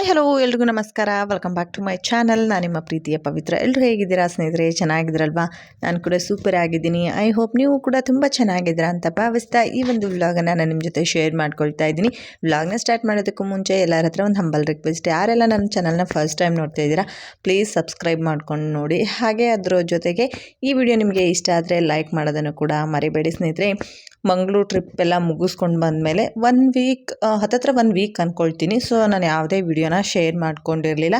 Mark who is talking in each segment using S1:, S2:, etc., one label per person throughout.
S1: Hi, hello, ಎಲ್ರಿಗೂ ನಮಸ್ಕಾರ. Welcome back to my channel ನಾನು ನಿಮ್ಮ ಪ್ರೀತಿಯ ಪವಿತ್ರ. ಎಲ್ಲರೂ ಹೇಗಿದ್ದೀರಾ? ಸ್ನೇಹಿತರೆ, ಚೆನ್ನಾಗಿದ್ದೀರಲ್ವಾ? ನಾನು ಕೂಡ ಸೂಪರ್ ಆಗಿದ್ದೀನಿ. ಐ ಹೋಪ್ ನೀವು ಕೂಡ ತುಂಬ ಚೆನ್ನಾಗಿದ್ದೀರಾ ಅಂತ ಭಾವಿಸ್ತಾ ಈ ಒಂದು ವ್ಲಾಗನ್ನು ನಾನು ನಿಮ್ಮ ಜೊತೆ ಶೇರ್ ಮಾಡ್ಕೊಳ್ತಾ ಇದ್ದೀನಿ. ವ್ಲಾಗ್ನ ಸ್ಟಾರ್ಟ್ ಮಾಡೋದಕ್ಕೂ ಮುಂಚೆ ಎಲ್ಲರ ಹತ್ರ ಒಂದು ಹಂಬಲ್ ರಿಕ್ವೆಸ್ಟ್ ಯಾರೆಲ್ಲ ನನ್ನ ಚಾನಲ್ನ ಫಸ್ಟ್ ಟೈಮ್ ನೋಡ್ತಾ ಇದ್ದೀರಾ ಪ್ಲೀಸ್ ಸಬ್ಸ್ಕ್ರೈಬ್ ಮಾಡ್ಕೊಂಡು ನೋಡಿ. ಹಾಗೆ ಅದರ ಜೊತೆಗೆ ಈ ವಿಡಿಯೋ ನಿಮಗೆ ಇಷ್ಟ ಆದರೆ ಲೈಕ್ ಮಾಡೋದನ್ನು ಕೂಡ ಮರಿಬೇಡಿ ಸ್ನೇಹಿತರೆ. ಮಂಗಳೂರು ಟ್ರಿಪ್ ಎಲ್ಲ ಮುಗಿಸ್ಕೊಂಡು ಬಂದಮೇಲೆ ಒನ್ ವೀಕ್ ಹತ್ತತ್ರ ಒನ್ ವೀಕ್ ಅಂದ್ಕೊಳ್ತೀನಿ ಸೊ ನಾನು ಯಾವುದೇ ವಿಡಿಯೋನ ಶೇರ್ ಮಾಡ್ಕೊಂಡಿರಲಿಲ್ಲ.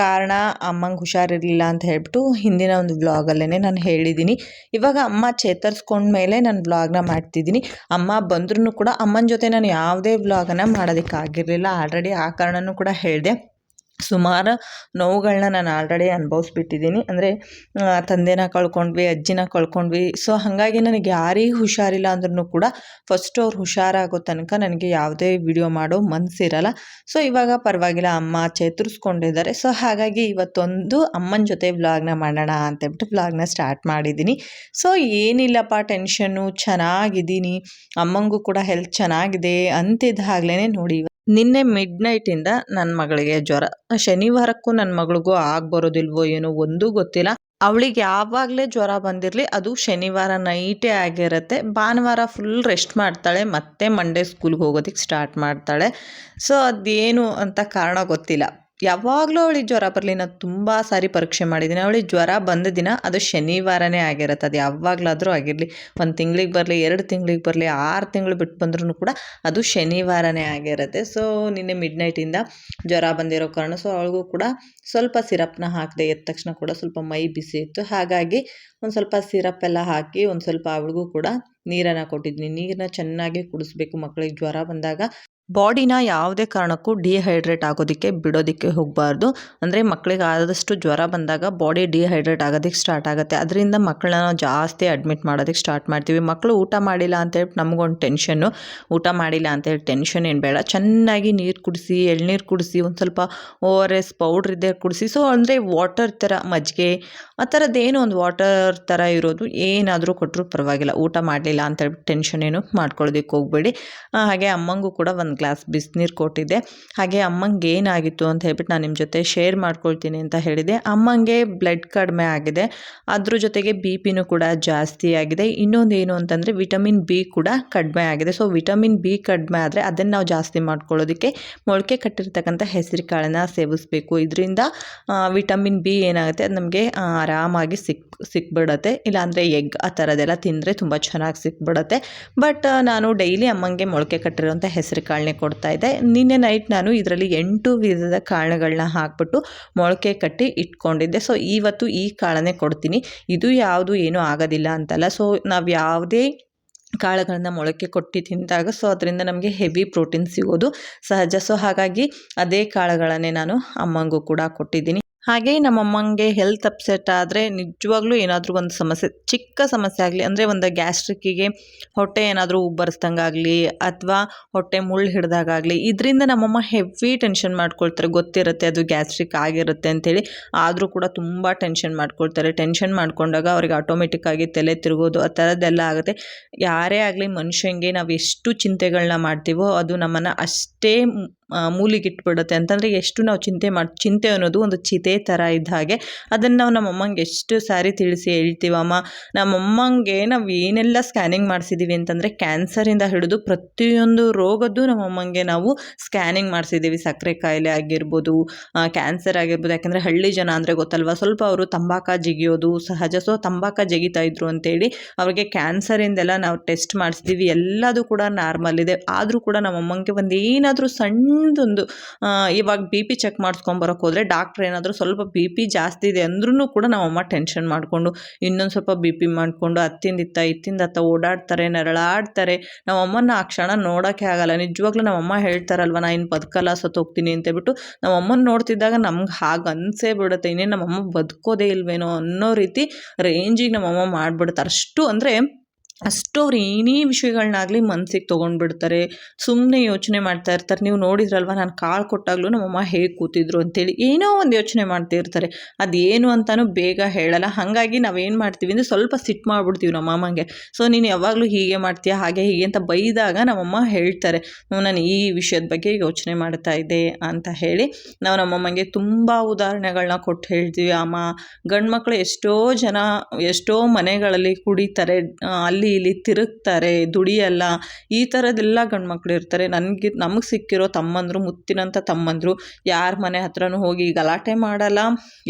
S1: ಕಾರಣ, ಅಮ್ಮಂಗೆ ಹುಷಾರಿರಲಿಲ್ಲ ಅಂತ ಹೇಳ್ಬಿಟ್ಟು ಹಿಂದಿನ ಒಂದು ವ್ಲಾಗಲ್ಲೇ ನಾನು ಹೇಳಿದ್ದೀನಿ ಇವಾಗ ಅಮ್ಮ ಚೇತರಿಸ್ಕೊಂಡ್ಮೇಲೆ ನಾನು ವ್ಲಾಗ್ನ ಮಾಡ್ತಿದ್ದೀನಿ ಅಮ್ಮ ಬಂದ್ರೂ ಕೂಡ ಅಮ್ಮನ ಜೊತೆ ನಾನು ಯಾವುದೇ ವ್ಲಾಗನ್ನು ಮಾಡೋದಕ್ಕಾಗಿರಲಿಲ್ಲ. ಆಲ್ರೆಡಿ ಆ ಕಾರಣನೂ ಕೂಡ ಹೇಳಿದೆ. ಸುಮಾರು ನೋವುಗಳನ್ನ ನಾನು ಆಲ್ರೆಡಿ ಅನುಭವಿಸ್ಬಿಟ್ಟಿದ್ದೀನಿ. ಅಂದರೆ ತಂದೆನ ಕಳ್ಕೊಂಡ್ವಿ, ಅಜ್ಜಿನ ಕಳ್ಕೊಂಡ್ವಿ. ಸೊ ಹಾಗಾಗಿ ನನಗೆ ಯಾರಿಗೆ ಹುಷಾರಿಲ್ಲ ಅಂದ್ರೂ ಕೂಡ ಫಸ್ಟ್ ಅವ್ರು ಹುಷಾರಾಗೋ ತನಕ ನನಗೆ ಯಾವುದೇ ವಿಡಿಯೋ ಮಾಡೋ ಮನಸ್ಸಿರಲ್ಲ ಸೊ ಇವಾಗ ಪರವಾಗಿಲ್ಲ, ಅಮ್ಮ ಚೇತರಿಸ್ಕೊಂಡಿದ್ದಾರೆ. ಸೊ ಹಾಗಾಗಿ ಇವತ್ತೊಂದು ಅಮ್ಮನ ಜೊತೆ ವ್ಲಾಗ್ನ ಮಾಡೋಣ ಅಂತೇಳ್ಬಿಟ್ಟು ವ್ಲಾಗ್ನ ಸ್ಟಾರ್ಟ್ ಮಾಡಿದ್ದೀನಿ. ಸೊ ಏನಿಲ್ಲಪ್ಪ ಟೆನ್ಷನ್ನು ಚೆನ್ನಾಗಿದ್ದೀನಿ. ಅಮ್ಮಂಗೂ ಕೂಡ ಹೆಲ್ತ್ ಚೆನ್ನಾಗಿದೆ ಅಂತಿದ್ದಾಗಲೇ ನೋಡಿ ನಿನ್ನೆ ಮಿಡ್ ನೈಟಿಂದ ನನ್ನ ಮಗಳಿಗೆ ಜ್ವರ. ಶನಿವಾರಕ್ಕೂ ನನ್ನ ಮಗಳಿಗೂ ಆಗಿ ಬರೋದಿಲ್ವೋ ಏನೋ ಒಂದೂ ಗೊತ್ತಿಲ್ಲ. ಅವಳಿಗೆ ಯಾವಾಗಲೇ ಜ್ವರ ಬಂದಿರಲಿ, ಅದು ಶನಿವಾರ ನೈಟೇ ಆಗಿರುತ್ತೆ. ಭಾನುವಾರ ಫುಲ್ ರೆಸ್ಟ್ ಮಾಡ್ತಾಳೆ, ಮತ್ತೆ ಮಂಡೇ ಸ್ಕೂಲ್ಗೆ ಹೋಗೋದಕ್ಕೆ ಸ್ಟಾರ್ಟ್ ಮಾಡ್ತಾಳೆ. ಸೊ ಅದೇನು ಅಂತ ಕಾರಣ ಗೊತ್ತಿಲ್ಲ. ಯಾವಾಗಲೂ ಅವಳಿಗೆ ಜ್ವರ ಬರಲಿ, ನಾನು ತುಂಬ ಸಾರಿ ಪರೀಕ್ಷೆ ಮಾಡಿದ್ದೀನಿ ಅವಳಿಗೆ ಜ್ವರ ಬಂದ ದಿನ ಅದು ಶನಿವಾರನೇ ಆಗಿರುತ್ತೆ. ಅದು ಯಾವಾಗಲಾದರೂ ಆಗಿರಲಿ. ಒಂದು ತಿಂಗಳಿಗೆ ಬರಲಿ, ಎರಡು ತಿಂಗಳಿಗೆ ಬರಲಿ, ಆರು ತಿಂಗಳು ಬಿಟ್ಟು ಬಂದ್ರೂ ಕೂಡ ಅದು ಶನಿವಾರನೇ ಆಗಿರುತ್ತೆ. ಸೊ ನಿನ್ನೆ ಮಿಡ್ ನೈಟಿಂದ ಜ್ವರ ಬಂದಿರೋ ಕಾರಣ ಸೊ ಅವಳಿಗೂ ಕೂಡ ಸ್ವಲ್ಪ ಸಿರಪ್ನ ಹಾಕಿದೆ, ಎದ್ದ ತಕ್ಷಣ ಕೂಡ ಸ್ವಲ್ಪ ಮೈ ಬಿಸಿ ಇತ್ತು. ಹಾಗಾಗಿ ಒಂದು ಸ್ವಲ್ಪ ಸಿರಪ್ ಎಲ್ಲ ಹಾಕಿ, ಒಂದು ಸ್ವಲ್ಪ ಅವಳಿಗೂ ಕೂಡ ನೀರನ್ನು ಕೊಟ್ಟಿದ್ದೀನಿ ನೀರನ್ನ ಚೆನ್ನಾಗಿ ಕುಡಿಸ್ಬೇಕು ಮಕ್ಕಳಿಗೆ ಜ್ವರ ಬಂದಾಗ ಬಾಡಿನ ಯಾವುದೇ ಕಾರಣಕ್ಕೂ ಡಿಹೈಡ್ರೇಟ್ ಆಗೋದಕ್ಕೆ ಬಿಡೋದಕ್ಕೆ ಹೋಗಬಾರ್ದು. ಅಂದರೆ ಮಕ್ಕಳಿಗೆ ಆದಷ್ಟು ಜ್ವರ ಬಂದಾಗ ಬಾಡಿ ಡಿಹೈಡ್ರೇಟ್ ಆಗೋದಕ್ಕೆ ಸ್ಟಾರ್ಟ್ ಆಗುತ್ತೆ. ಅದರಿಂದ ಮಕ್ಕಳನ್ನ ನಾವು ಜಾಸ್ತಿ ಅಡ್ಮಿಟ್ ಮಾಡೋದಕ್ಕೆ ಸ್ಟಾರ್ಟ್ ಮಾಡ್ತೀವಿ. ಮಕ್ಕಳು ಊಟ ಮಾಡಿಲ್ಲ ಅಂತೇಳಿ ನಮಗೊಂದು ಟೆನ್ಷನ್ನು ಊಟ ಮಾಡಿಲ್ಲ ಅಂತೇಳಿ ಟೆನ್ಷನ್ ಏನು ಬೇಡ. ಚೆನ್ನಾಗಿ ನೀರು ಕುಡಿಸಿ, ಎಳ್ನೀರು ಕುಡಿಸಿ, ಒಂದು ಸ್ವಲ್ಪ ಓ ಆರ್ ಎಸ್ ಪೌಡ್ರ್ ಇದೆ ಕುಡಿಸಿ. ಸೊ ಅಂದರೆ ವಾಟರ್ ಥರ, ಮಜ್ಜಿಗೆ, ಆ ಥರದ್ದೇನು ಒಂದು ವಾಟರ್ ಥರ ಇರೋದು. ಏನಾದರೂ ಕೊಟ್ಟರು ಪರವಾಗಿಲ್ಲ. ಊಟ ಮಾಡಲಿಲ್ಲ ಅಂತೇಳಿ ಟೆನ್ಷನ್ ಏನು ಮಾಡ್ಕೊಳ್ಳೋದಕ್ಕೆ ಹೋಗಬೇಡಿ. ಹಾಗೆ ಅಮ್ಮಂಗೂ ಕೂಡ ಒಂದು ಗ್ಲಾಸ್ ಬಿಸಿನೀರು ಕೊಟ್ಟಿದ್ದೆ. ಹಾಗೆ ಅಮ್ಮಂಗೆ ಏನಾಗಿತ್ತು ಅಂತ ಹೇಳ್ಬಿಟ್ಟು ನಾನು ನಿಮ್ಮ ಜೊತೆ ಶೇರ್ ಮಾಡ್ಕೊಳ್ತೀನಿ ಅಂತ ಹೇಳಿದೆ. ಅಮ್ಮಂಗೆ ಬ್ಲಡ್ ಕಡಿಮೆ ಆಗಿದೆ. ಅದ್ರ ಜೊತೆಗೆ ಬಿ ಪಿನೂ ಕೂಡ ಜಾಸ್ತಿ ಆಗಿದೆ. ಇನ್ನೊಂದು ಏನು ಅಂತಂದರೆ ವಿಟಮಿನ್ ಬಿ ಕೂಡ ಕಡಿಮೆ ಆಗಿದೆ. ಸೊ ವಿಟಮಿನ್ ಬಿ ಕಡಿಮೆ ಆದರೆ ಅದನ್ನು ನಾವು ಜಾಸ್ತಿ ಮಾಡ್ಕೊಳ್ಳೋದಕ್ಕೆ ಮೊಳಕೆ ಕಟ್ಟಿರ್ತಕ್ಕಂಥ ಹೆಸರು ಸೇವಿಸ್ಬೇಕು ಸೇವಿಸಬೇಕು. ಇದರಿಂದ ವಿಟಮಿನ್ ಬಿ ಏನಾಗುತ್ತೆ? ಅದು ನಮಗೆ ಆರಾಮಾಗಿ ಸಿಕ್, ಸಿಕ್ಬಿಡತ್ತೆ. ಇಲ್ಲಾಂದರೆ ಎಗ್ ಆ ಥರದ್ದೆಲ್ಲ ತಿಂದರೆ ತುಂಬ ಚೆನ್ನಾಗಿ ಸಿಕ್ಬಿಡತ್ತೆ. ಬಟ್ ನಾನು ಡೈಲಿ ಅಮ್ಮಂಗೆ ಮೊಳಕೆ ಕಟ್ಟಿರೋಂಥ ಹೆಸರು ಕಾಳನ್ನೇ ಕೊಡ್ತಾ ಇದ್ದೆ. ನಿನ್ನೆ ನೈಟ್ ನಾನು ಇದರಲ್ಲಿ ಎಂಟು ವಿಧದ ಕಾಳುಗಳನ್ನ ಹಾಕ್ಬಿಟ್ಟು ಮೊಳಕೆ ಕಟ್ಟಿ ಇಟ್ಕೊಂಡಿದ್ದೆ. ಸೊ ಇವತ್ತು ಈ ಕಾಳನ್ನೇ ಕೊಡ್ತೀನಿ. ಇದು ಯಾವುದು ಏನೂ ಆಗೋದಿಲ್ಲ ಅಂತಲ್ಲ. ಸೊ ನಾವು ಯಾವುದೇ ಕಾಳುಗಳನ್ನು ಮೊಳಕೆ ಕೊಟ್ಟು ತಿಂದಾಗ ಸೊ ಅದರಿಂದ ನಮಗೆ ಹೆವಿ ಪ್ರೋಟೀನ್ ಸಿಗೋದು ಸಹಜ. ಸೊ ಹಾಗಾಗಿ ಅದೇ ಕಾಳುಗಳನ್ನೇ ನಾನು ಅಮ್ಮಂಗೂ ಕೂಡ ಕೊಟ್ಟಿದ್ದೀನಿ. ಹಾಗೆ ನಮ್ಮಮ್ಮಂಗೆ ಹೆಲ್ತ್ ಅಪ್ಸೆಟ್ ಆದರೆ ನಿಜವಾಗ್ಲೂ ಏನಾದರೂ ಒಂದು ಸಮಸ್ಯೆ, ಚಿಕ್ಕ ಸಮಸ್ಯೆ ಆಗಲಿ, ಅಂದರೆ ಒಂದು ಗ್ಯಾಸ್ಟ್ರಿಕ್ಕಿಗೆ ಹೊಟ್ಟೆ ಏನಾದರೂ ಉಬ್ಬರಿಸ್ದಂಗಾಗಲಿ ಅಥವಾ ಹೊಟ್ಟೆ ಮುಳ್ಳು ಹಿಡ್ದಾಗಲಿ ಇದರಿಂದ ನಮ್ಮಮ್ಮ ಹೆವಿ ಟೆನ್ಷನ್ ಮಾಡ್ಕೊಳ್ತಾರೆ. ಗೊತ್ತಿರುತ್ತೆ ಅದು ಗ್ಯಾಸ್ಟ್ರಿಕ್ ಆಗಿರುತ್ತೆ ಅಂಥೇಳಿ. ಆದರೂ ಕೂಡ ತುಂಬ ಟೆನ್ಷನ್ ಮಾಡ್ಕೊಳ್ತಾರೆ. ಟೆನ್ಷನ್ ಮಾಡ್ಕೊಂಡಾಗ ಅವ್ರಿಗೆ ಆಟೋಮೆಟಿಕ್ಕಾಗಿ ತಲೆ ತಿರುಗೋದು, ಆ ಥರದ್ದೆಲ್ಲ ಆಗುತ್ತೆ. ಯಾರೇ ಆಗಲಿ ಮನುಷ್ಯಂಗೆ ನಾವು ಎಷ್ಟು ಚಿಂತೆಗಳನ್ನ ಮಾಡ್ತೀವೋ ಅದು ನಮ್ಮನ್ನು ಅಷ್ಟೇ ಮೂಲಿಗಿಟ್ಬಿಡುತ್ತೆ. ಅಂತಂದರೆ ಎಷ್ಟು ನಾವು ಚಿಂತೆ ಮಾಡಿ, ಚಿಂತೆ ಅನ್ನೋದು ಒಂದು ಚಿತೆ ಥರ ಇದ್ದ ಹಾಗೆ. ಅದನ್ನು ನಾವು ನಮ್ಮಮ್ಮಂಗೆ ಎಷ್ಟು ಸಾರಿ ತಿಳಿಸಿ ಹೇಳ್ತೀವಮ್ಮ ನಮ್ಮಮ್ಮಂಗೆ ನಾವು ಏನೆಲ್ಲ ಸ್ಕ್ಯಾನಿಂಗ್ ಮಾಡಿಸಿದ್ದೀವಿ ಅಂತಂದರೆ ಕ್ಯಾನ್ಸರಿಂದ ಹಿಡಿದು ಪ್ರತಿಯೊಂದು ರೋಗದ್ದು ನಮ್ಮಮ್ಮಂಗೆ ನಾವು ಸ್ಕ್ಯಾನಿಂಗ್ ಮಾಡಿಸಿದ್ದೀವಿ ಸಕ್ಕರೆ ಕಾಯಿಲೆ ಆಗಿರ್ಬೋದು ಕ್ಯಾನ್ಸರ್ ಆಗಿರ್ಬೋದು. ಯಾಕೆಂದರೆ ಹಳ್ಳಿ ಜನ ಅಂದರೆ ಗೊತ್ತಲ್ವ, ಸ್ವಲ್ಪ ಅವರು ತಂಬಾಕ ಜಿಗಿಯೋದು, ಸಹಜ. ಸೊ, ತಂಬಾಕ ಜಿಗಿತಾ ಇದ್ರು ಅಂತೇಳಿ ಅವ್ರಿಗೆ ಕ್ಯಾನ್ಸರಿಂದೆಲ್ಲ ನಾವು ಟೆಸ್ಟ್ ಮಾಡಿಸಿದ್ದೀವಿ ಎಲ್ಲದೂ ಕೂಡ ನಾರ್ಮಲ್ ಇದೆ. ಆದರೂ ಕೂಡ ನಮ್ಮಮ್ಮಂಗೆ ಒಂದು ಏನಾದರೂ ಸಣ್ಣ ಒಂದೊಂದು ಇವಾಗ ಬಿ ಪಿ ಚೆಕ್ ಮಾಡಿಸ್ಕೊಂಬರೋಕೆ ಹೋದರೆ ಡಾಕ್ಟ್ರ್ ಏನಾದರೂ ಸ್ವಲ್ಪ ಬಿ ಪಿ ಜಾಸ್ತಿ ಇದೆ ಅಂದ್ರೂ ಕೂಡ ನಮ್ಮಮ್ಮ ಟೆನ್ಷನ್ ಮಾಡಿಕೊಂಡು, ಇನ್ನೊಂದು ಸ್ವಲ್ಪ ಬಿ ಪಿ ಮಾಡಿಕೊಂಡು ಅತ್ತಿಂದಿತ್ತ, ಇತ್ತಿಂದತ್ತ ಓಡಾಡ್ತಾರೆ, ನರಳಾಡ್ತಾರೆ. ನಮ್ಮಮ್ಮನ ಆ ಕ್ಷಣ ನೋಡೋಕ್ಕೆ ಆಗಲ್ಲ. ನಿಜವಾಗ್ಲೂ ನಮ್ಮಮ್ಮ ಹೇಳ್ತಾರಲ್ವ, ನಾ ಇನ್ನು ಬದುಕಲ್ಲ, ಸತ್ತೋಗ್ತೀನಿ ಅಂತೇಳ್ಬಿಟ್ಟು ನಮ್ಮಮ್ಮನ ನೋಡ್ತಿದ್ದಾಗ ನಮ್ಗೆ ಹಾಗೆ ಅನಿಸೇ ಬಿಡುತ್ತೆ. ಇನ್ನೇನು ನಮ್ಮಮ್ಮ ಬದುಕೋದೇ ಇಲ್ವೇನೋ ಅನ್ನೋ ರೀತಿ ರೇಂಜಿಗೆ ನಮ್ಮಮ್ಮ ಮಾಡಿಬಿಡ್ತಾರೆ. ಅಷ್ಟು ಅಂದರೆ ಅಷ್ಟು ಅವ್ರು ಏನೇ ವಿಷಯಗಳನ್ನಾಗಲಿ ಮನ್ಸಿಗೆ ತೊಗೊಂಡ್ಬಿಡ್ತಾರೆ. ಸುಮ್ಮನೆ ಯೋಚನೆ ಮಾಡ್ತಾ ಇರ್ತಾರೆ. ನೀವು ನೋಡಿದ್ರಲ್ವ, ನಾನು ಕಾಳು ಕೊಟ್ಟಾಗಲೂ ನಮ್ಮಮ್ಮ ಹೇಗೆ ಕೂತಿದ್ರು ಅಂತೇಳಿ ಏನೋ ಒಂದು ಯೋಚನೆ ಮಾಡ್ತಾ ಇರ್ತಾರೆ. ಅದೇನು ಅಂತಲೂ ಬೇಗ ಹೇಳಲ್ಲ. ಹಾಗಾಗಿ ನಾವೇನು ಮಾಡ್ತೀವಿ ಅಂದರೆ ಸ್ವಲ್ಪ ಸಿಟ್ಟು ಮಾಡಿಬಿಡ್ತೀವಿ ನಮ್ಮ ಅಮ್ಮಂಗೆ ಸೊ, ನೀನು ಯಾವಾಗಲೂ ಹೀಗೆ ಮಾಡ್ತೀಯ, ಹಾಗೆ ಹೀಗೆ ಅಂತ ಬೈದಾಗ ನಮ್ಮಮ್ಮ ಹೇಳ್ತಾರೆ. ನಾನು ಈ ವಿಷಯದ ಬಗ್ಗೆ ಯೋಚನೆ ಮಾಡ್ತಾ ಇದ್ದೆ ಅಂತ ಹೇಳಿ ನಾವು ನಮ್ಮಮ್ಮಂಗೆ ತುಂಬ ಉದಾಹರಣೆಗಳನ್ನ ಕೊಟ್ಟು ಹೇಳ್ತೀವಿ. ಅಮ್ಮ ಗಂಡು ಮಕ್ಕಳು ಎಷ್ಟೋ ಜನ, ಎಷ್ಟೋ ಮನೆಗಳಲ್ಲಿ ಕುಡಿತಾರೆ. ಅಲ್ಲಿ ಇಲ್ಲಿ ತಿರುಗ್ತಾರೆ, ದುಡಿಯಲ್ಲ, ಈ ಥರದ್ದೆಲ್ಲ ಗಂಡು ಮಕ್ಕಳು ಇರ್ತಾರೆ. ನನಗೆ, ನಮಗೆ ಸಿಕ್ಕಿರೋ ತಮ್ಮಂದರು, ಮುತ್ತಿನಂಥ ತಮ್ಮಂದರು, ಯಾರ ಮನೆ ಹತ್ರನೂ ಹೋಗಿ ಗಲಾಟೆ ಮಾಡಲ್ಲ,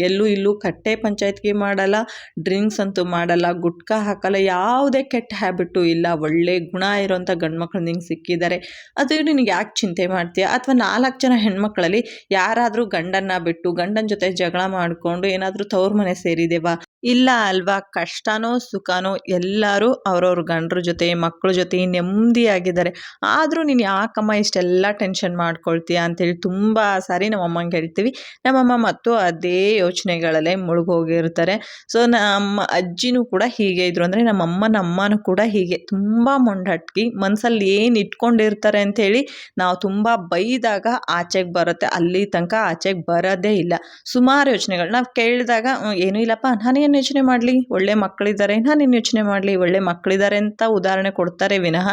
S1: ಎಲ್ಲೂ ಇಲ್ಲೂ ಕಟ್ಟೆ ಪಂಚಾಯತ್ಗೆ ಮಾಡಲ್ಲ, ಡ್ರಿಂಕ್ಸ್ ಅಂತೂ ಮಾಡಲ್ಲ, ಗುಟ್ಕಾ ಹಾಕಲ್ಲ, ಯಾವುದೇ ಕೆಟ್ಟ ಹ್ಯಾಬಿಟು ಇಲ್ಲ, ಒಳ್ಳೆ ಗುಣ ಇರೋಂಥ ಗಂಡು ಮಕ್ಕಳು ನಿಂಗೆ ಸಿಕ್ಕಿದ್ದಾರೆ. ಅದು ನಿನಗೆ ಯಾಕೆ ಚಿಂತೆ ಮಾಡ್ತೀಯ? ಅಥವಾ ನಾಲ್ಕು ಜನ ಹೆಣ್ಮಕ್ಳಲ್ಲಿ ಯಾರಾದರೂ ಗಂಡನ್ನ ಬಿಟ್ಟು ಗಂಡನ ಜೊತೆ ಜಗಳ ಮಾಡಿಕೊಂಡು ಏನಾದರೂ ತವ್ರ ಮನೆ ಸೇರಿದೇವಾ? ಇಲ್ಲ ಅಲ್ವಾ? ಕಷ್ಟನೋ ಸುಖನೋ ಎಲ್ಲರೂ ಅವ್ರವ್ರ ಗಂಡ್ರ ಜೊತೆ ಮಕ್ಕಳ ಜೊತೆ ನೆಮ್ಮದಿಯಾಗಿದ್ದಾರೆ. ಆದರೂ ನೀನು ಯಾಕಮ್ಮ ಇಷ್ಟೆಲ್ಲ ಟೆನ್ಷನ್ ಮಾಡ್ಕೊಳ್ತೀಯ ಅಂತೇಳಿ ತುಂಬ ಸಾರಿ ನಮ್ಮ ಅಮ್ಮಂಗೆ ಹೇಳ್ತೀವಿ. ನಮ್ಮಮ್ಮ ಮತ್ತು ಅದೇ ಯೋಚನೆಗಳಲ್ಲೇ ಮುಳುಗೋಗಿರ್ತಾರೆ. ಸೊ ನಮ್ಮ ಅಜ್ಜಿನೂ ಕೂಡ ಹೀಗೆ ಇದ್ರು ಅಂದರೆ ನಮ್ಮ ಅಮ್ಮನ ಕೂಡ ಹೀಗೆ. ತುಂಬ ಮೊಂಡಟ್ಕಿ ಮನಸ್ಸಲ್ಲಿ ಏನು ಇಟ್ಕೊಂಡಿರ್ತಾರೆ ಅಂಥೇಳಿ ನಾವು ತುಂಬ ಬೈದಾಗ ಆಚೆಗೆ ಬರುತ್ತೆ. ಅಲ್ಲಿ ತನಕ ಆಚೆಗೆ ಬರೋದೇ ಇಲ್ಲ. ಸುಮಾರು ಯೋಚನೆಗಳು. ನಾವು ಕೇಳಿದಾಗ "ಹ್ಮ್, ಏನೂ ಇಲ್ಲಪ್ಪ. ನಾನೇನು ಯೋಚನೆ ಮಾಡಲಿ? ಒಳ್ಳೆ ಮಕ್ಕಳಿದ್ದಾರೆ ನಾನೇನು ಯೋಚನೆ ಮಾಡಲಿ? ಒಳ್ಳೆ ಮಕ್ಕಳಿದ್ದಾರೆ ಅಂತ ಉದಾಹರಣೆ ಕೊಡ್ತಾರೆ ವಿನಃ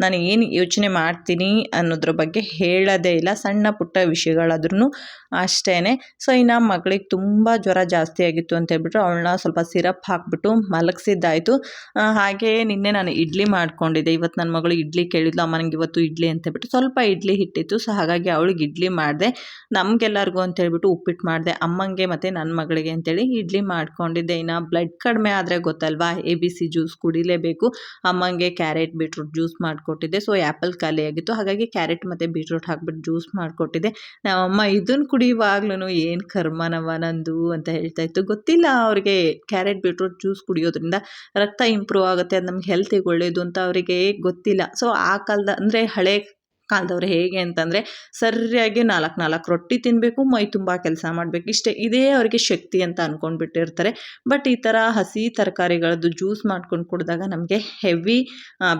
S1: ನಾನು ಏನು ಯೋಚನೆ ಮಾಡ್ತೀನಿ ಅನ್ನೋದ್ರ ಬಗ್ಗೆ ಹೇಳೋದೇ ಇಲ್ಲ. ಸಣ್ಣ ಪುಟ್ಟ ವಿಷಯಗಳಾದ್ರೂ ಅಷ್ಟೇ ಸೊ, ಇನ್ನು ಮಗಳಿಗೆ ತುಂಬ ಜ್ವರ ಜಾಸ್ತಿ ಆಗಿತ್ತು ಅಂತ ಹೇಳ್ಬಿಟ್ಟು ಅವಳನ್ನ ಸ್ವಲ್ಪ ಸಿರಪ್ ಹಾಕ್ಬಿಟ್ಟು ಮಲಗಿಸಿದ್ದಾಯಿತು. ಹಾಗೆಯೇ ನಿನ್ನೆ ನಾನು ಇಡ್ಲಿ ಮಾಡ್ಕೊಂಡಿದ್ದೆ. ಇವತ್ತು ನನ್ನ ಮಗಳು ಇಡ್ಲಿ ಕೇಳಿದ್ಲು, ಅಮ್ಮ ನನಗೆ ಇವತ್ತು ಇಡ್ಲಿ ಅಂತ ಹೇಳ್ಬಿಟ್ಟು ಸ್ವಲ್ಪ ಇಡ್ಲಿ ಹಿಟ್ಟಿತ್ತು. ಸೊ, ಹಾಗಾಗಿ ಅವಳಿಗೆ ಇಡ್ಲಿ ಮಾಡಿದೆ. ನಮಗೆಲ್ಲರಿಗೂ ಅಂತ ಹೇಳ್ಬಿಟ್ಟು ಉಪ್ಪಿಟ್ಟು ಮಾಡಿದೆ. ಅಮ್ಮಂಗೆ ಮತ್ತು ನನ್ನ ಮಗಳಿಗೆ ಅಂತೇಳಿ ಇಡ್ಲಿ ಮಾಡ್ಕೊಂಡಿದ್ದೆ. ಇನ್ನು ಬ್ಲಡ್ ಕಡಿಮೆ ಆದರೆ ಗೊತ್ತಲ್ವಾ? ಎ ಬಿ ಸಿ ಜ್ಯೂಸ್ ಕುಡಿಲೇಬೇಕು. ಅಮ್ಮಂಗೆ ಕ್ಯಾರೆಟ್ ಬೀಟ್ರೂಟ್ ಜ್ಯೂಸ್ ಮಾಡಿಕೊಟ್ಟಿದ್ದೆ. ಸೊ ಆ್ಯಪಲ್ ಖಾಲಿಯಾಗಿತ್ತು ಹಾಗಾಗಿ ಕ್ಯಾರೆಟ್ ಮತ್ತು ಬೀಟ್ರೂಟ್ ಹಾಕ್ಬಿಟ್ಟು ಜ್ಯೂಸ್ ಮಾಡಿಕೊಟ್ಟಿದ್ದೆ. ನಮ್ಮಮ್ಮ ಇದನ್ನು ಕುಡಿಯುವಾಗ್ಲೂ ಏನು ಕರ್ಮನವ ನಂದು? ಅಂತ ಹೇಳ್ತಾ ಇತ್ತು. ಗೊತ್ತಿಲ್ಲ ಅವ್ರಿಗೆ ಕ್ಯಾರೆಟ್ ಬೀಟ್ರೂಟ್ ಜ್ಯೂಸ್ ಕುಡಿಯೋದ್ರಿಂದ ರಕ್ತ ಇಂಪ್ರೂವ್ ಆಗುತ್ತೆ, ಅದು ನಮ್ಗೆ ಹೆಲ್ತಿಗೆ ಒಳ್ಳೆಯದು ಅಂತ ಅವರಿಗೆ ಗೊತ್ತಿಲ್ಲ. ಸೊ ಆ ಕಾಲದ, ಅಂದರೆ ಹಳೆ ಕಾಲದವ್ರು ಹೇಗೆ ಅಂತಂದರೆ ಸರಿಯಾಗಿ ನಾಲ್ಕು ನಾಲ್ಕು ರೊಟ್ಟಿ ತಿನ್ನಬೇಕು ಮೈ ತುಂಬ ಕೆಲಸ ಮಾಡಬೇಕು. ಇಷ್ಟೇ ಇದೇ ಅವರಿಗೆ ಶಕ್ತಿ ಅಂತ ಅಂದ್ಕೊಂಡ್ಬಿಟ್ಟಿರ್ತಾರೆ ಬಟ್ ಈ ಥರ ಹಸಿ ತರಕಾರಿಗಳದ್ದು ಜ್ಯೂಸ್ ಮಾಡ್ಕೊಂಡು ಕುಡಿದಾಗ ನಮಗೆ ಹೆವಿ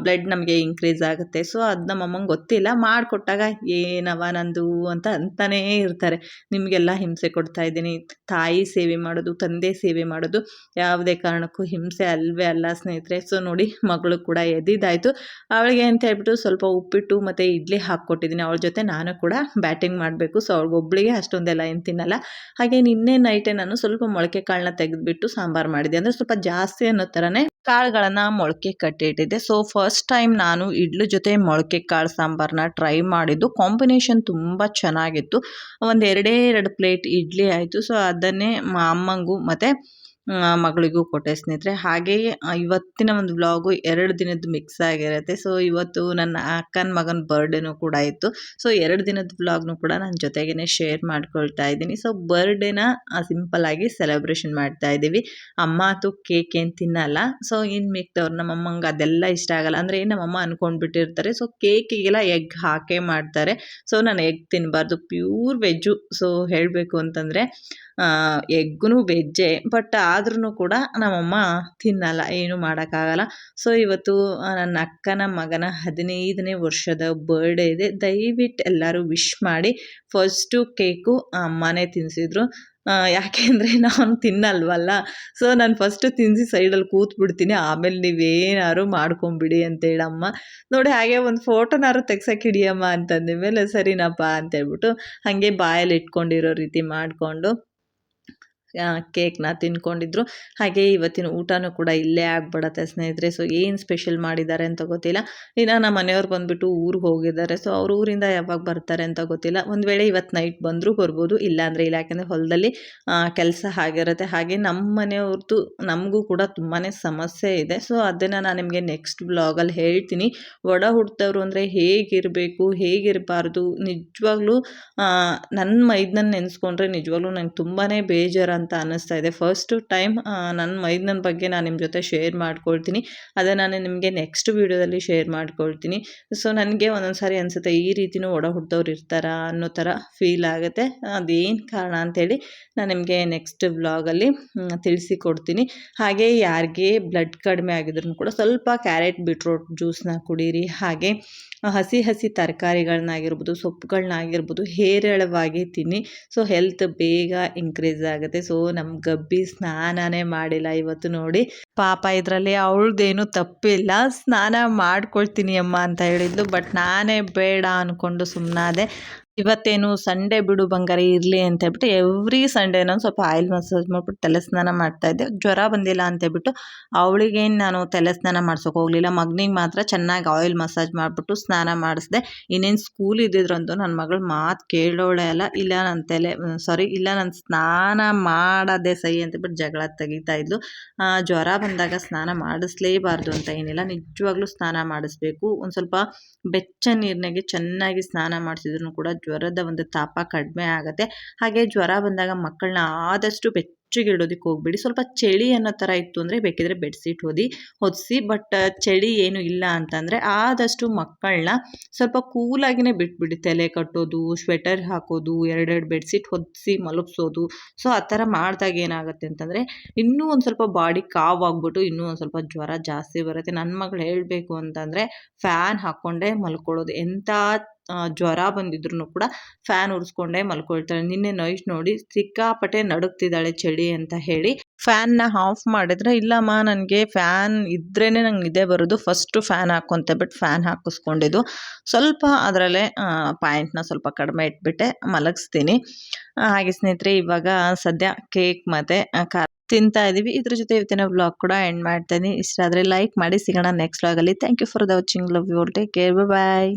S1: ಬ್ಲಡ್ ನಮಗೆ ಇನ್ಕ್ರೀಸ್ ಆಗುತ್ತೆ. ಸೊ ಅದು ನಮ್ಮ ಅಮ್ಮಂಗೆ ಗೊತ್ತಿಲ್ಲ. ಮಾಡಿಕೊಟ್ಟಾಗ ಏನವ ನಂದು ಅಂತ ಅಂತಲೇ ಇರ್ತಾರೆ. ನಿಮಗೆಲ್ಲ ಹಿಂಸೆ ಕೊಡ್ತಾ ಇದ್ದೀನಿ. ತಾಯಿ ಸೇವೆ ಮಾಡೋದು, ತಂದೆ ಸೇವೆ ಮಾಡೋದು ಯಾವುದೇ ಕಾರಣಕ್ಕೂ ಹಿಂಸೆ ಅಲ್ವೇ ಅಲ್ಲ ಸ್ನೇಹಿತರೆ. ಸೊ ನೋಡಿ ಮಗಳು ಕೂಡ ಎದ್ದಿದ್ದಾಯಿತು. ಅವಳಿಗೆ ಅಂತ ಹೇಳ್ಬಿಟ್ಟು ಸ್ವಲ್ಪ ಉಪ್ಪಿಟ್ಟು ಮತ್ತು ಇಡ್ಲಿ ಹಾಕ್ಕೊಟ್ಟಿದ್ದೀನಿ. ಅವಳ ಜೊತೆ ನಾನು ಕೂಡ ಬ್ಯಾಟಿಂಗ್ ಮಾಡಬೇಕು. ಸೊ ಅವ್ಳಿಗೊಬ್ಬಳಿಗೆ ಅಷ್ಟೊಂದೆಲ್ಲ ಏನು ತಿನ್ನಲ್ಲ. ಹಾಗೆ ನಿನ್ನೆ ನೈಟೇ ನಾನು ಸ್ವಲ್ಪ ಮೊಳಕೆ ಕಾಳನ್ನ ತೆಗೆದುಬಿಟ್ಟು ಸಾಂಬಾರು ಮಾಡಿದೆ ಅಂದರೆ ಸ್ವಲ್ಪ ಜಾಸ್ತಿ ಅನ್ನೋ ಥರನೇ ಕಾಳುಗಳನ್ನು ಮೊಳಕೆ ಕಟ್ಟಿಟ್ಟಿದ್ದೆ. ಸೊ ಫಸ್ಟ್ ಟೈಮ್ ನಾನು ಇಡ್ಲು ಜೊತೆ ಮೊಳಕೆ ಕಾಳು ಸಾಂಬಾರನ್ನ ಟ್ರೈ ಮಾಡಿದ್ದು. ಕಾಂಬಿನೇಷನ್ ತುಂಬ ಚೆನ್ನಾಗಿತ್ತು. ಒಂದು ಎರಡೇ ಎರಡು ಪ್ಲೇಟ್ ಇಡ್ಲಿ ಆಯಿತು. ಸೊ ಅದನ್ನೇ ಅಮ್ಮಂಗೂ ಮತ್ತು ಮಗಳಿಗೂ ಕೊಟ್ಟೆ ಸ್ನೇಹಿತರೆ. ಹಾಗೆಯೇ ಇವತ್ತಿನ ಒಂದು ವ್ಲಾಗು ಎರಡು ದಿನದ್ದು ಮಿಕ್ಸ್ ಆಗಿರುತ್ತೆ. ಸೊ ಇವತ್ತು ನನ್ನ ಅಕ್ಕನ ಮಗನ ಬರ್ಡೇನೂ ಕೂಡ ಇತ್ತು. ಸೊ ಎರಡು ದಿನದ ವ್ಲಾಗ್ನು ಕೂಡ ನನ್ನ ಜೊತೆಗೇ ಶೇರ್ ಮಾಡ್ಕೊಳ್ತಾ ಇದ್ದೀನಿ. ಸೊ ಬರ್ಡೇನ ಸಿಂಪಲ್ಲಾಗಿ ಸೆಲೆಬ್ರೇಷನ್ ಮಾಡ್ತಾ ಇದ್ದೀವಿ. ಅಮ್ಮ ಅಂತೂ ಕೇಕ್ ಏನು ತಿನ್ನಲ್ಲ. ಸೊ ಇನ್ನು ಮಿಕ್ದವ್ರು ನಮ್ಮಮ್ಮಂಗೆ ಅದೆಲ್ಲ ಇಷ್ಟ ಆಗಲ್ಲ. ಅಂದರೆ ನಮ್ಮಮ್ಮ ಅಂದ್ಕೊಂಡ್ಬಿಟ್ಟಿರ್ತಾರೆ ಸೊ ಕೇಕಿಗೆಲ್ಲ ಎಗ್ ಹಾಕೇ ಮಾಡ್ತಾರೆ. ಸೊ ನಾನು ಎಗ್ ತಿನ್ನಬಾರ್ದು ಪ್ಯೂರ್ ವೆಜ್ಜು ಸೊ ಹೇಳಬೇಕು ಅಂತಂದರೆ ಎಗ್ಗು ವೆಜ್ಜೇ ಬಟ್ ಆದ್ರೂ ಕೂಡ ನಮ್ಮಮ್ಮ ತಿನ್ನಲ್ಲ, ಏನೂ ಮಾಡೋಕ್ಕಾಗಲ್ಲ. ಸೊ ಇವತ್ತು ನನ್ನ ಅಕ್ಕನ ಮಗನ ಹದಿನೈದನೇ ವರ್ಷದ ಬರ್ಡೇ ಇದೆ. ದಯವಿಟ್ಟು ಎಲ್ಲರೂ ವಿಶ್ ಮಾಡಿ ಫಸ್ಟು ಕೇಕು ಅಮ್ಮನೇ ತಿನ್ನಿಸಿದ್ರು ಯಾಕೆಂದರೆ ನಾನು ತಿನ್ನಲ್ವಲ್ಲ. ಸೊ ನಾನು ಫಸ್ಟು ತಿನ್ನಿಸಿ ಸೈಡಲ್ಲಿ ಕೂತ್ಬಿಡ್ತೀನಿ. ಆಮೇಲೆ ನೀವೇನಾದ್ರು ಮಾಡ್ಕೊಂಬಿಡಿ ಅಂತೇಳಿ ಅಮ್ಮ ನೋಡಿ, ಹಾಗೆ ಒಂದು ಫೋಟೋನಾರು ತೆಗ್ಸಕ್ಕೆ ಹಿಡಿಯಮ್ಮ ಅಂತಂದ ಮೇಲೆ ಸರಿನಪ್ಪ ಅಂತೇಳ್ಬಿಟ್ಟು ಹಾಗೆ ಬಾಯಲ್ಲಿ ಇಟ್ಕೊಂಡಿರೋ ರೀತಿ ಮಾಡಿಕೊಂಡು ಕೇಕ್ನ ತಿನ್ಕೊಂಡಿದ್ರು. ಹಾಗೆ ಇವತ್ತಿನ ಊಟನೂ ಕೂಡ ಇಲ್ಲೇ ಆಗ್ಬಿಡತ್ತೆ ಸ್ನೇಹಿತರೆ. ಸೊ ಏನು ಸ್ಪೆಷಲ್ ಮಾಡಿದ್ದಾರೆ ಅಂತ ಗೊತ್ತಿಲ್ಲ. ಇನ್ನು ನಮ್ಮ ಮನೆಯವ್ರು ಬಂದುಬಿಟ್ಟು ಊರಿಗೆ ಹೋಗಿದ್ದಾರೆ. ಸೊ ಅವ್ರ ಊರಿಂದ ಯಾವಾಗ ಬರ್ತಾರೆ ಅಂತ ಗೊತ್ತಿಲ್ಲ. ಒಂದು ವೇಳೆ ಇವತ್ತು ನೈಟ್ ಬಂದರೂ ಬರ್ಬೋದು. ಇಲ್ಲಾಂದರೆ ಇಲ್ಲ. ಯಾಕೆಂದರೆ ಹೊಲದಲ್ಲಿ ಕೆಲಸ ಆಗಿರುತ್ತೆ. ಹಾಗೆ ನಮ್ಮ ಮನೆಯವ್ರದ್ದು ನಮಗೂ ಕೂಡ ತುಂಬಾ ಸಮಸ್ಯೆ ಇದೆ. ಸೊ ಅದನ್ನು ನಾನು ನಿಮಗೆ ನೆಕ್ಸ್ಟ್ ಬ್ಲಾಗಲ್ಲಿ ಹೇಳ್ತೀನಿ. ಒಡ ಹುಡ್ತವ್ರು ಅಂದರೆ ಹೇಗಿರಬೇಕು, ಹೇಗಿರಬಾರ್ದು, ನಿಜವಾಗ್ಲೂ ನನ್ನ ಮೈದನ್ನ ನೆನೆಸ್ಕೊಂಡ್ರೆ ನಿಜವಾಗ್ಲೂ ನಂಗೆ ತುಂಬಾ ಬೇಜಾರು ಅಂತ ಅನ್ನಿಸ್ತಾ ಇದೆ. ಫಸ್ಟು ಟೈಮ್ ನನ್ನ ಮೈದನ ಬಗ್ಗೆ ನಾನು ನಿಮ್ಮ ಜೊತೆ ಶೇರ್ ಮಾಡ್ಕೊಳ್ತೀನಿ. ಅದೇ ನಾನು ನಿಮಗೆ ನೆಕ್ಸ್ಟ್ ವೀಡಿಯೋದಲ್ಲಿ ಶೇರ್ ಮಾಡ್ಕೊಳ್ತೀನಿ. ಸೊ ನನಗೆ ಒಂದೊಂದು ಸಾರಿ ಅನಿಸುತ್ತೆ, ಈ ರೀತಿಯೂ ಒಡ ಹುಟ್ಟಿದವ್ರು ಇರ್ತಾರಾ ಅನ್ನೋ ಥರ ಫೀಲ್ ಆಗುತ್ತೆ. ಅದೇನು ಕಾರಣ ಅಂಥೇಳಿ ನಾನು ನಿಮಗೆ ನೆಕ್ಸ್ಟ್ ವ್ಲಾಗಲ್ಲಿ ತಿಳಿಸಿಕೊಡ್ತೀನಿ. ಹಾಗೆ ಯಾರಿಗೆ ಬ್ಲಡ್ ಕಡಿಮೆ ಆಗಿದ್ರು ಕೂಡ ಸ್ವಲ್ಪ ಕ್ಯಾರೆಟ್ ಬೀಟ್ರೋಟ್ ಜ್ಯೂಸನ್ನ ಕುಡೀರಿ. ಹಾಗೆ, ಹಸಿ ಹಸಿ ತರಕಾರಿಗಳನ್ನಾಗಿರ್ಬೋದು ಸೊಪ್ಪುಗಳನ್ನಾಗಿರ್ಬೋದು ಹೇರಳವಾಗಿ ತಿನ್ನಿ. ಸೊ ಹೆಲ್ತ್ ಬೇಗ ಇನ್ಕ್ರೀಸ್ ಆಗುತ್ತೆ. ಸೊ ನಮ್ಮ ಗಬ್ಬಿ ಸ್ನಾನನೇ ಮಾಡಿಲ್ಲ. ಇವತ್ತು ನೋಡಿ ಪಾಪ ಇದರಲ್ಲಿ ಅವಳದೇನು ತಪ್ಪಿಲ್ಲ. ಸ್ನಾನ ಮಾಡ್ಕೊಳ್ತೀನಿ ಅಮ್ಮ ಅಂತ ಹೇಳಿದ್ಲು ಬಟ್ ನಾನೇ ಬೇಡ ಅಂದ್ಕೊಂಡು ಸುಮ್ಮನಾದೆ ಇವತ್ತೇನು ಸಂಡೇ ಬಿಡು ಬಂಗಾರ, ಇರಲಿ ಅಂತ ಹೇಳ್ಬಿಟ್ಟು ಎವ್ರಿ ಸಂಡೇ ನಾನು ಸ್ವಲ್ಪ ಆಯಿಲ್ ಮಸಾಜ್ ಮಾಡಿಬಿಟ್ಟು ತಲೆ ಸ್ನಾನ ಮಾಡ್ತಾಯಿದ್ದೆ ಜ್ವರ ಬಂದಿಲ್ಲ ಅಂತ ಹೇಳ್ಬಿಟ್ಟು ಅವಳಿಗೇನು ನಾನು ತಲೆ ಸ್ನಾನ ಮಾಡ್ಸೋಕೆ ಹೋಗಲಿಲ್ಲ. ಮಗನಿಗೆ ಮಾತ್ರ ಚೆನ್ನಾಗಿ ಆಯಿಲ್ ಮಸಾಜ್ ಮಾಡಿಬಿಟ್ಟು ಸ್ನಾನ ಮಾಡಿಸ್ದೆ. ಇನ್ನೇನು ಸ್ಕೂಲ್ ಇದ್ದಿದ್ರಂತೂ ನನ್ನ ಮಗಳು ಮಾತು ಕೇಳೋಳೆ ಅಲ್ಲ. ಇಲ್ಲ ನನ್ನ ತಲೆ ಸಾರಿ ಇಲ್ಲ ನಾನು ಸ್ನಾನ ಮಾಡೋದೇ ಸಹಿ ಅಂತಬಿಟ್ಟು ಜಗಳ ತೆಗಿತಾ ಇದ್ಲು. ಜ್ವರ ಬಂದಾಗ ಸ್ನಾನ ಮಾಡಿಸ್ಲೇಬಾರ್ದು ಅಂತ ಏನಿಲ್ಲ. ನಿಜವಾಗ್ಲೂ ಸ್ನಾನ ಮಾಡಿಸ್ಬೇಕು. ಒಂದು ಸ್ವಲ್ಪ ಬೆಚ್ಚ ನೀರಿನಾಗೆ ಚೆನ್ನಾಗಿ ಸ್ನಾನ ಮಾಡಿಸಿದ್ರು ಕೂಡ ಜ್ವರದ ಒಂದು ತಾಪ ಕಡಿಮೆ ಆಗುತ್ತೆ. ಹಾಗೆ ಜ್ವರ ಬಂದಾಗ ಮಕ್ಕಳನ್ನ ಆದಷ್ಟು ಬೆಚ್ಚಗೆ ಇಡೋದಕ್ಕೆ ಹೋಗ್ಬೇಡಿ. ಸ್ವಲ್ಪ ಚಳಿ ಅನ್ನೋ ಥರ ಇತ್ತು ಅಂದರೆ ಬೇಕಿದ್ರೆ ಬೆಡ್ಶೀಟ್ ಓದಿ ಹೊದಿಸಿ ಬಟ್ ಚಳಿ ಏನು ಇಲ್ಲ ಅಂತಂದರೆ ಆದಷ್ಟು ಮಕ್ಕಳನ್ನ ಸ್ವಲ್ಪ ಕೂಲಾಗಿಯೇ ಬಿಟ್ಬಿಡಿ. ತಲೆ ಕಟ್ಟೋದು, ಸ್ವೆಟರ್ ಹಾಕೋದು, ಎರಡೆರಡು ಬೆಡ್ಶೀಟ್ ಹೊದಿಸಿ ಮಲಗಿಸೋದು. ಸೊ, ಆ ಥರ ಮಾಡಿದಾಗ ಏನಾಗುತ್ತೆ ಅಂತಂದರೆ ಇನ್ನೂ ಒಂದು ಸ್ವಲ್ಪ ಬಾಡಿ ಕಾವಾಗ್ಬಿಟ್ಟು ಇನ್ನೂ ಒಂದು ಸ್ವಲ್ಪ ಜ್ವರ ಜಾಸ್ತಿ ಬರುತ್ತೆ. ನನ್ನ ಮಗಳು ಹೇಳಬೇಕು ಅಂತಂದರೆ ಫ್ಯಾನ್ ಹಾಕ್ಕೊಂಡೇ ಮಲ್ಕೊಳ್ಳೋದು. ಎಂಥ ಜ್ವರ ಬಂದಿದ್ರು ಕೂಡ ಫ್ಯಾನ್ ಉರಿಸ್ಕೊಂಡೇ ಮಲ್ಕೊಳ್ತಾಳೆ ನಿನ್ನೆ ನೈಟ್ ನೋಡಿ ಸಿಕ್ಕಾಪಟ್ಟೆ ನಡುಗ್ತಿದ್ದಾಳೆ ಚಳಿ ಅಂತ ಹೇಳಿ ಫ್ಯಾನ್ನ ಆಫ್ ಮಾಡಿದ್ರೆ, ಇಲ್ಲಮ್ಮ, ನನಗೆ ಫ್ಯಾನ್ ಇದ್ರೇ ನಂಗೆ ನಿದ್ದೆ ಬರೋದು. ಫಸ್ಟು ಫ್ಯಾನ್ ಹಾಕೊಂತ ಬಿಟ್ಟು ಫ್ಯಾನ್ ಹಾಕಿಸ್ಕೊಂಡಿದ್ದು. ಸ್ವಲ್ಪ ಅದರಲ್ಲೇ ಪಾಯಿಂಟ್ನ ಸ್ವಲ್ಪ ಕಡಿಮೆ ಇಟ್ಬಿಟ್ಟೆ, ಮಲಗಿಸ್ತೀನಿ. ಹಾಗೆ ಸ್ನೇಹಿತರೆ, ಇವಾಗ ಸದ್ಯ ಕೇಕ್ ಮತ್ತೆ ತಿಂತಾ ಇದ್ದೀವಿ ಇದ್ರ ಜೊತೆ ಇವತ್ತಿನ ಬ್ಲಾಗ್ ಕೂಡ ಎಂಡ್ ಮಾಡ್ತೀನಿ. ಇಷ್ಟ ಆದರೆ ಲೈಕ್ ಮಾಡಿ ಸಿಗೋಣ ನೆಕ್ಸ್ಟ್ ವ್ಲಾಗಲ್ಲಿ thank you for the watching love you take care bye